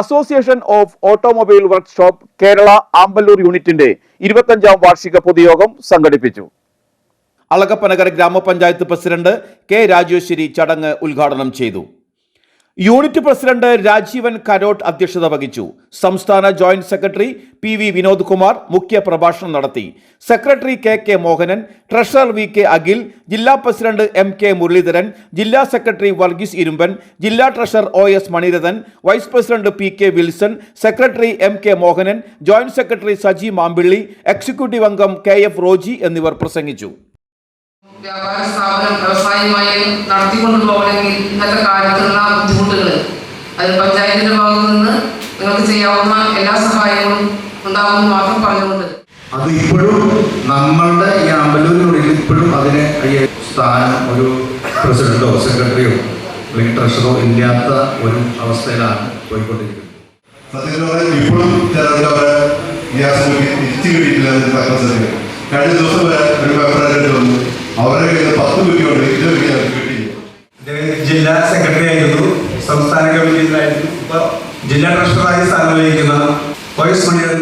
Association of automobile workshop Kerala Amballur യൂണിറ്റിന്റെ ഇരുപത്തഞ്ചാം വാർഷിക പൊതുയോഗം സംഘടിപ്പിച്ചു. അളകപ്പനഗർ ഗ്രാമപഞ്ചായത്ത് പ്രസിഡന്റ് കെ രാജേശ്വരി ചടങ്ങ് ഉദ്ഘാടനം ചെയ്തു. യൂണിറ്റ് പ്രസിഡന്റ് രാജീവൻ കരോട്ട് അധ്യക്ഷത വഹിച്ചു. സംസ്ഥാന joint secretary P V Vinod Kumar മുഖ്യ പ്രഭാഷണം നടത്തി. Secretary K K Mohanan treasurer V K Akhil ജില്ലാ പ്രസിഡന്റ് എം കെ മുരളീധരൻ ജില്ലാ സെക്രട്ടറി വർഗീസ് ഇരുമ്പൻ ജില്ലാ treasurer O S Manirathan vice president P K Wilson secretary M K Mohanan joint secretary Saji Mampilly executive അംഗം K F Roji എന്നിവർ പ്രസംഗിച്ചു. വ്യാപാര സ്ഥാപനം വ്യവസായമായി നടത്തിക്കൊണ്ടു പോകണമെങ്കിൽ ഇന്നത്തെ കാലത്തുള്ള ബുദ്ധിമുട്ടുകൾ അത് പഞ്ചായത്തിന്റെ ഭാഗത്തു നിന്ന് നിങ്ങൾക്ക് ചെയ്യാവുന്ന എല്ലാ സഹായങ്ങളും ഉണ്ടാകുമെന്ന് മാത്രം പറഞ്ഞുകൊണ്ട്. അത് ഇപ്പോഴും നമ്മളുടെ ഈ അമ്പലൂരിനുള്ളിൽ ഇപ്പോഴും അതിന് സ്ഥാനം ഒരു പ്രസിഡന്റോ സെക്രട്ടറിയോ അല്ലെങ്കിൽ ട്രഷറോ ഇല്ലാത്ത ഒരു അവസ്ഥയിലാണ് പോയിക്കൊണ്ടിരിക്കുന്നത്. സത്യത്തിൽ പറഞ്ഞാൽ ഇപ്പോഴും ചിലർക്ക് അവരെ ഗ്യാസ് തിരിച്ചു കിട്ടിയിട്ടില്ല എന്ന് പറയാൻ കഴിഞ്ഞ ദിവസം വരെ ഒരു പേപ്പർ വന്നു. അവരുടെ കയ്യിൽ പത്ത് കൊണ്ട് ഇതുവരെ കിട്ടിയില്ല. ജില്ലാ സെക്രട്ടറി ആയിരുന്നു. സംസ്ഥാന കമ്മിറ്റിയിലായിരുന്നു. ഇപ്പൊ ജില്ലാ ട്രഷററായി സ്ഥാനം വഹിക്കുന്ന വൈസ് മണിയൻ